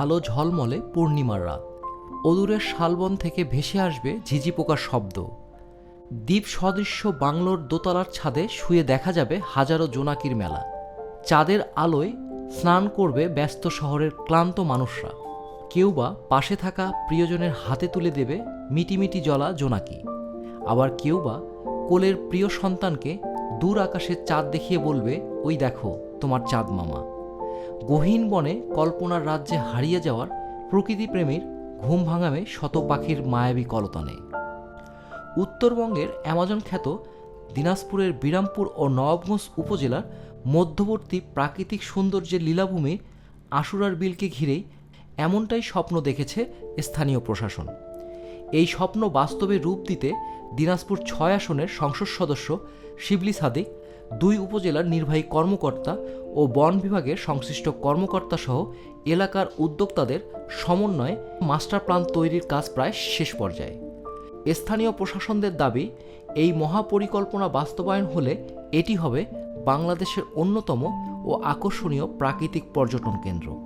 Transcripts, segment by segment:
আলো ঝলমলে পূর্ণিমার রাত। অদূরের শালবন থেকে ভেসে আসবে ঝিঝি পোকার শব্দ। দ্বীপ সদৃশ্য বাংলোর দোতলার ছাদে শুয়ে দেখা যাবে হাজারো জোনাকির মেলা। চাঁদের আলোয় স্নান করবে ব্যস্ত শহরের ক্লান্ত মানুষরা। কেউ বা পাশে থাকা প্রিয়জনের হাতে তুলে দেবে মিটিমিটি জলা জোনাকি। আবার কেউ বা কোলের প্রিয় সন্তানকে দূর আকাশের চাঁদ দেখিয়ে বলবে, ওই দেখো, তোমার চাঁদ মামা। গহীন বনে কল্পনার রাজ্যে হারিয়ে যাওয়ার প্রকৃতিপ্রেমীর ঘুম ভাঙাবে শত পাখির মায়াবী কলতানে উত্তরবঙ্গের অ্যামাজন খ্যাত দিনাজপুরের বিরামপুর ও নবাবগঞ্জ উপজেলার মধ্যবর্তী প্রাকৃতিক সৌন্দর্যের লীলাভূমি আশুরার বিলকে ঘিরেই এমনটাই স্বপ্ন দেখেছে স্থানীয় প্রশাসন। এই স্বপ্ন বাস্তবে রূপ দিতে দিনাজপুর ছয় আসনের সংসদ সদস্য শিবলি সাদিক দুই উপজেলার নির্বাহী কর্মকর্তা ও বন বিভাগের সংশ্লিষ্ট কর্মকর্তা সহ এলাকার উদ্যোক্তাদের সমন্বয়ে মাস্টার প্ল্যান তৈরির কাজ প্রায় শেষ পর্যায়ে। স্থানীয় প্রশাসনদের দাবি, এই মহাপরিকল্পনা বাস্তবায়ন হলে এটি হবে বাংলাদেশের অন্যতম ও আকর্ষণীয় প্রাকৃতিক পর্যটন কেন্দ্র।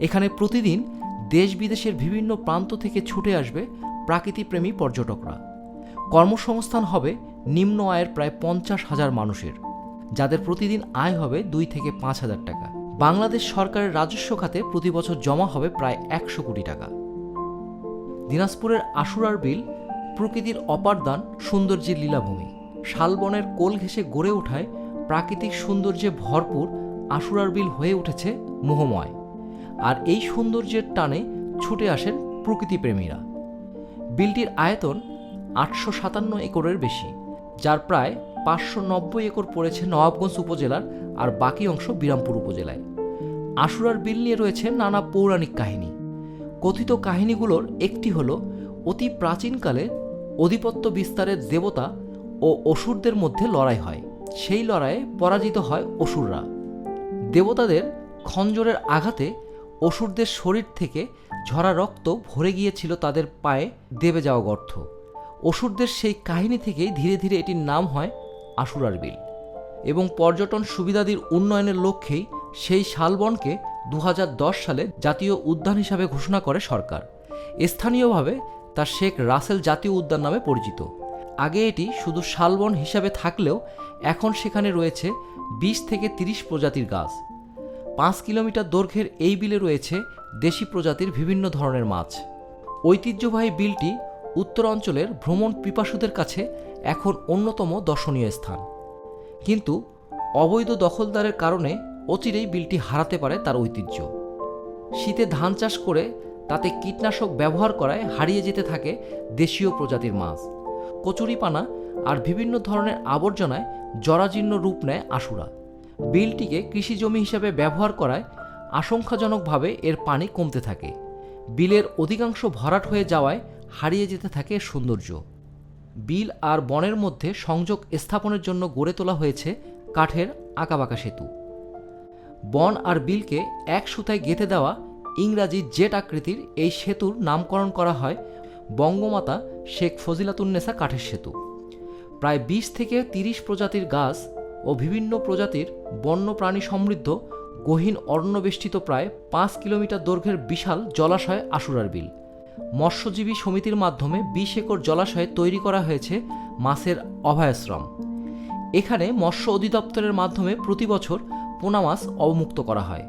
এখানে প্রতিদিন দেশ বিদেশের বিভিন্ন প্রান্ত থেকে ছুটে আসবে প্রাকৃতিপ্রেমী পর্যটকরা। কর্মসংস্থান হবে নিম্ন আয়ের প্রায় পঞ্চাশ হাজার মানুষের। যাদের প্রতিদিন আয় হবে দুই থেকে পাঁচ হাজার টাকা। বাংলাদেশ সরকারের রাজস্ব খাতে প্রতি বছর জমা হবে প্রায় একশো কোটি টাকা। দিনাজপুরের আশুরার বিল, প্রকৃতির অপারদান, সৌন্দর্যের লীলাভূমি। শালবনের কোল ঘেঁষে গড়ে ওঠায় প্রাকৃতিক সৌন্দর্যে ভরপুর আশুরার বিল হয়ে উঠেছে মোহময়। আর এই সৌন্দর্যের টানে ছুটে আসেন প্রকৃতিপ্রেমীরা। বিলটির আয়তন আটশো সাতান্ন একরের বেশি, যার প্রায় পাঁচশো নব্বই একর পড়েছে নবাবগঞ্জ উপজেলার আর বাকি অংশ বিরামপুর উপজেলায়। আশুরার বিল নিয়ে রয়েছে নানা পৌরাণিক কাহিনী। কথিত কাহিনীগুলোর একটি হল, অতি প্রাচীনকালে অধিপত্য বিস্তারের দেবতা ও অসুরদের মধ্যে লড়াই হয়। সেই লড়াইয়ে পরাজিত হয় অসুররা। দেবতাদের খঞ্জরের আঘাতে অসুরদের শরীর থেকে ঝরা রক্ত ভরে গিয়েছিল তাদের পায়ে দেবে যাওয়া গর্ত অসুরদের সেই কাহিনী থেকেই ধীরে ধীরে এটির নাম হয় আশুরার বিল। এবং পর্যটন সুবিধাদির উন্নয়নের লক্ষ্যেই সেই শালবনকে দু হাজার দশ সালে জাতীয় উদ্যান হিসাবে ঘোষণা করে সরকার। স্থানীয়ভাবে তা শেখ রাসেল জাতীয় উদ্যান নামে পরিচিত। আগে এটি শুধু শালবন হিসাবে থাকলেও এখন সেখানে রয়েছে বিশ থেকে তিরিশ প্রজাতির গাছ। পাঁচ কিলোমিটার দৈর্ঘ্যের এই বিলে রয়েছে দেশি প্রজাতির বিভিন্ন ধরনের মাছ। ঐতিহ্যবাহী বিলটি উত্তর অঞ্চলের ভ্রমণ পিপাসুদের কাছে এখন অন্যতম দর্শনীয় স্থান। কিন্তু অবৈধ দখলদারের কারণে অচিরেই বিলটি হারাতে পারে তার ঐতিহ্য। শীতে ধান চাষ করে তাতে কীটনাশক ব্যবহার করায় হারিয়ে যেতে থাকে দেশীয় প্রজাতির মাছ। কচুরিপানা আর বিভিন্ন ধরনের আবর্জনায় জরাজীর্ণ রূপ নেয় আশুরা। বিলটিকে কৃষি জমি হিসাবে ব্যবহার করায় আশঙ্কাজনকভাবে এর পানি কমতে থাকে। বিলের অধিকাংশ ভরাট হয়ে যাওয়ায় হারিয়ে যেতে থাকে সৌন্দর্য। বিল আর বনের মধ্যে সংযোগ স্থাপনের জন্য গড়ে তোলা হয়েছে কাঠের আঁকাবাঁকা সেতু। বন আর বিলকে এক সুতায় গেঁথে দেওয়া ইংরাজি জেট আকৃতির এই সেতুর নামকরণ করা হয় বঙ্গমাতা শেখ ফজিলাতুন্নেসা কাঠের সেতু। প্রায় বিশ থেকে তিরিশ প্রজাতির গাছ ও বিভিন্ন প্রজাতির বন্য প্রাণী সমৃদ্ধ গহীন অরণ্যবেষ্টিত প্রায় পাঁচ কিলোমিটার দৈর্ঘ্যের বিশাল জলাশয় আশুরার বিল। মৎস্যজীবী সমিতির মাধ্যমে বিশ একর জলাশয়ে তৈরি করা হয়েছে মাছের অভয়াশ্রম। এখানে মৎস্য অধিদপ্তরের মাধ্যমে প্রতি বছর পোনা মাছ অবমুক্ত করা হয়।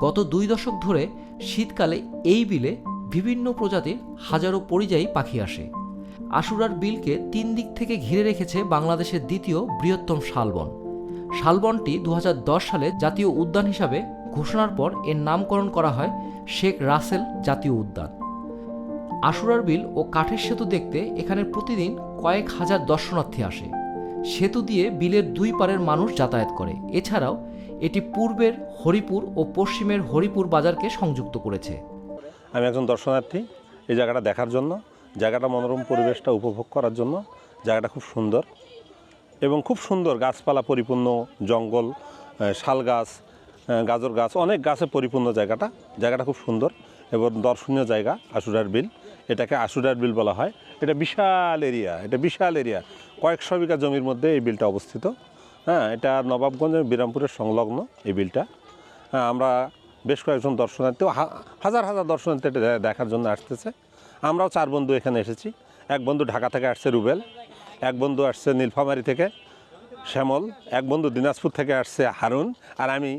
গত দুই দশক ধরে শীতকালে এই বিলে বিভিন্ন প্রজাতির হাজারো পরিযায়ী পাখি আসে। আশুরার বিলকে তিন দিক থেকে ঘিরে রেখেছে বাংলাদেশের দ্বিতীয় বৃহত্তম শালবন। শালবনটি দু হাজার দশ সালে জাতীয় উদ্যান হিসাবে ঘোষণার পর এর নামকরণ করা হয় শেখ রাসেল জাতীয় উদ্যান। আশুরার বিল ও কাঠের সেতু দেখতে এখানে প্রতিদিন কয়েক হাজার দর্শনার্থী আসে। সেতু দিয়ে বিলের দুই পারের মানুষ যাতায়াত করে। এছাড়াও, এটি পূর্বের হরিপুর ও পশ্চিমের হরিপুর বাজারকে সংযুক্ত করেছে। আমি একজন দর্শনার্থী। এই জায়গাটা দেখার জন্য, জায়গাটা মনোরম পরিবেশটা উপভোগ করার জন্য, জায়গাটা খুব সুন্দর এবং খুব সুন্দর গাছপালা পরিপূর্ণ, জঙ্গল শাল গাছ গাজর গাছ, অনেক গাছে পরিপূর্ণ জায়গাটা। জায়গাটা খুব সুন্দর এবং দর্শনীয় জায়গা আশুরার বিল। এটাকে আশুরার বিল বলা হয়। এটা বিশাল এরিয়া, এটা বিশাল এরিয়া। কয়েকশো বিঘা জমির মধ্যে এই বিলটা অবস্থিত। হ্যাঁ এটা নবাবগঞ্জ এবং বিরামপুরের সংলগ্ন এই বিলটা। হ্যাঁ আমরা বেশ কয়েকজন দর্শনার্থী হাজার হাজার দর্শনার্থী এটা দেখার জন্য আসতেছে। আমরাও চার বন্ধু এখানে এসেছি। এক বন্ধু ঢাকা থেকে আসছে রুবেল, এক বন্ধু আসছে নীলফামারি থেকে শ্যামল, এক বন্ধু দিনাজপুর থেকে আসছে হারুন, আর আমি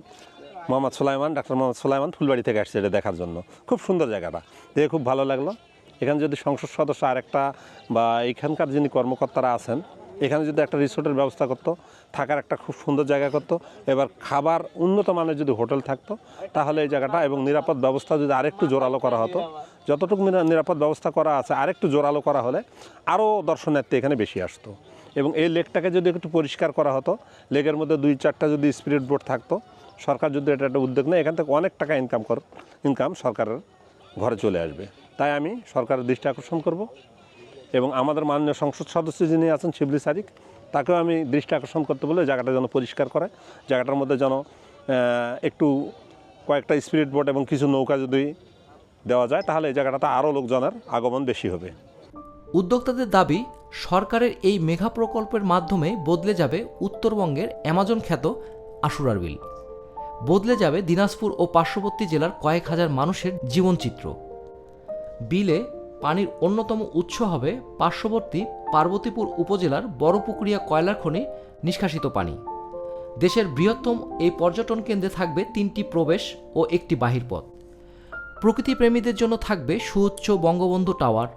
মোহাম্মদ সোলাইমান, ডাক্তার মোহাম্মদ সোলাইমান ফুলবাড়ি থেকে আসছে এটা দেখার জন্য। খুব সুন্দর জায়গাটা। দেখে খুব ভালো লাগল। এখানে যদি সংসদ সদস্য আরেকটা বা এখানকার যিনি কর্মকর্তারা আছেন, এখানে যদি একটা রিসোর্টের ব্যবস্থা করতো, থাকার একটা খুব সুন্দর জায়গা করতো, এবার খাবার উন্নত মানের যদি হোটেল থাকতো, তাহলে এই জায়গাটা এবং নিরাপদ ব্যবস্থা যদি আরেকটু জোরালো করা হতো, যতটুকু নিরাপদ ব্যবস্থা করা আছে, আরেকটু জোরালো করা হলে আরও দর্শনার্থী এখানে বেশি আসতো। এবং এই লেকটাকে যদি একটু পরিষ্কার করা হতো, লেকের মধ্যে দুই চারটা যদি স্পিরিট বোট থাকতো, সরকার যদি এটা একটা উদ্যোগ নেয়, এখান থেকে অনেক টাকা ইনকাম কর, ইনকাম সরকারের ঘরে চলে আসবে। তাই আমি সরকারের দৃষ্টি আকর্ষণ করব এবং আমাদের মাননীয় সংসদ সদস্য যিনি আছেন শিবলি সারিক তাকেও আমি দৃষ্টি আকর্ষণ করতে বলে জায়গাটা যেন পরিষ্কার করে, জায়গাটার মধ্যে যেন একটু কয়েকটা স্পিরিট বোট এবং কিছু নৌকা যদি দেওয়া যায়, তাহলে এই জায়গাটাতে আরও লোকজনের আগমন বেশি হবে। উদ্যোক্তাদের দাবি, সরকারের এই মেঘা প্রকল্পের মাধ্যমে বদলে যাবে উত্তরবঙ্গের অ্যামাজন খ্যাত আশুরার বিল। বদলে যাবে দিনাজপুর ও পার্শ্ববর্তী জেলার কয়েক হাজার মানুষের জীবনচিত্র। বিলে পানির অন্যতম উৎস হবে পার্শ্ববর্তী পার্বতীপুর উপজেলার বড়পুকুরিয়া কয়লার খনি নিষ্কাশিত পানি। দেশের বৃহত্তম এই পর্যটন কেন্দ্রে থাকবে তিনটি প্রবেশ ও একটি বাহির পথ। প্রকৃতিপ্রেমীদের জন্য থাকবে সুউচ্চ বঙ্গবন্ধু টাওয়ার,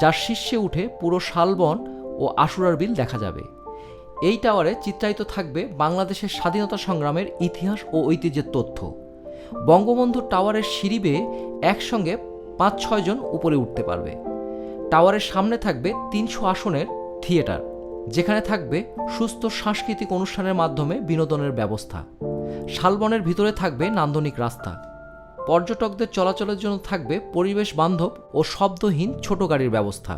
যার শীর্ষে উঠে পুরো শালবন ও আশুরার বিল দেখা যাবে। এই টাওয়ারে চিত্রায়িত থাকবে বাংলাদেশের স্বাধীনতা সংগ্রামের ইতিহাস ও ঐতিহ্যের তথ্য। বঙ্গবন্ধু টাওয়ারের সিঁড়ি বেয়ে একসঙ্গে পাঁচ ছয়জন উপরে উঠতে পারবে। টাওয়ারের সামনে থাকবে তিনশো আসনের থিয়েটার, যেখানে থাকবে সুস্থ সাংস্কৃতিক অনুষ্ঠানের মাধ্যমে বিনোদনের ব্যবস্থা। শালবনের ভিতরে থাকবে নান্দনিক রাস্তা। পর্যটকদের চলাচলের জন্য থাকবে পরিবেশ বান্ধব ও শব্দহীন ছোট গাড়ির ব্যবস্থা।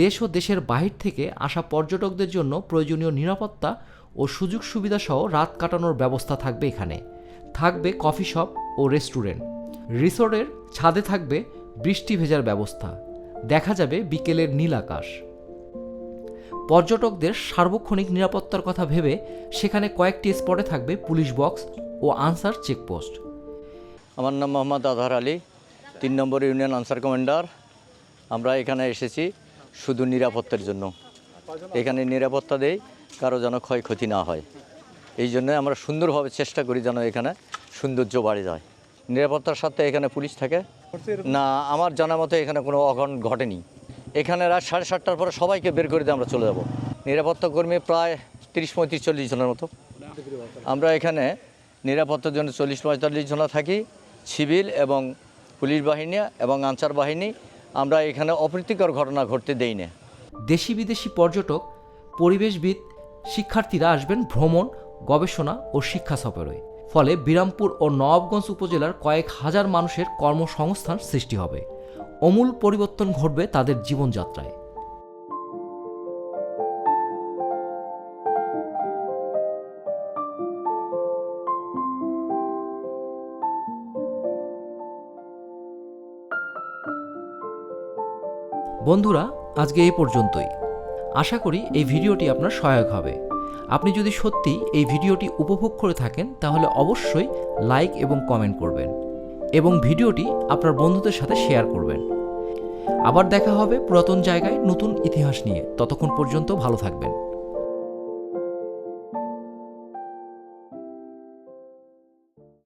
দেশ ও দেশের বাহির থেকে আসা পর্যটকদের জন্য প্রয়োজনীয় নিরাপত্তা ও সুযোগ সুবিধাসহ রাত কাটানোর ব্যবস্থা থাকবে এখানে। থাকবে কফি শপ ও রেস্টুরেন্ট। রিসোর্টের ছাদে থাকবে বৃষ্টি ভেজার ব্যবস্থা। দেখা যাবে বিকেলের নীল আকাশ। পর্যটকদের সার্বক্ষণিক নিরাপত্তার কথা ভেবে সেখানে কয়েকটি স্পটে থাকবে পুলিশ বক্স ও আনসার চেকপোস্ট। আমার নাম মোহাম্মদ আজহার আলী, তিন নম্বর ইউনিয়ন আনসার কমান্ডার। আমরা এখানে এসেছি শুধু নিরাপত্তার জন্য। এখানে নিরাপত্তা দেই, কারও যেন ক্ষয়ক্ষতি না হয়। এই জন্য আমরা সুন্দরভাবে চেষ্টা করি যেন এখানে সৌন্দর্য বাড়ে যায়। নিরাপত্তার সাথে এখানে পুলিশ থাকে? না, আমার জানা মতো এখানে কোনো অঘটন ঘটেনি। এখানে রাত সাড়ে সাতটার পরে সবাইকে বের করে দিয়ে আমরা চলে যাব। নিরাপত্তা কর্মী প্রায় তিরিশ, পঁয়ত্রিশ, চল্লিশ জনের মতো। আমরা এখানে নিরাপত্তার জন্য চল্লিশ, পঁয়তাল্লিশ জনা থাকি। সিভিল এবং পুলিশ বাহিনী এবং আনসার বাহিনী। আমরা এখানে অপ্রীতিকর ঘটনা ঘটতে দেই না। দেশি বিদেশি পর্যটক, পরিবেশবিদ, শিক্ষার্থীরা আসবেন ভ্রমণ, গবেষণা ও শিক্ষা সফরে। ফলে বিরামপুর ও নবাবগঞ্জ উপজেলার কয়েক হাজার মানুষের কর্মসংস্থান সৃষ্টি হবে। অমূল পরিবর্তন ঘটবে তাদের জীবনযাত্রায়। বন্ধুরা, আজকে এই পর্যন্তই। আশা করি এই ভিডিওটি আপনার সহায়ক হবে। আপনি যদি সত্যি এই ভিডিওটি উপভোগ করে থাকেন, তাহলে অবশ্যই লাইক এবং কমেন্ট করবেন এবং ভিডিওটি আপনার বন্ধুদের সাথে শেয়ার করবেন। আবার দেখা হবে পুরাতন জায়গায় নতুন ইতিহাস নিয়ে। ততক্ষণ পর্যন্ত ভালো থাকবেন।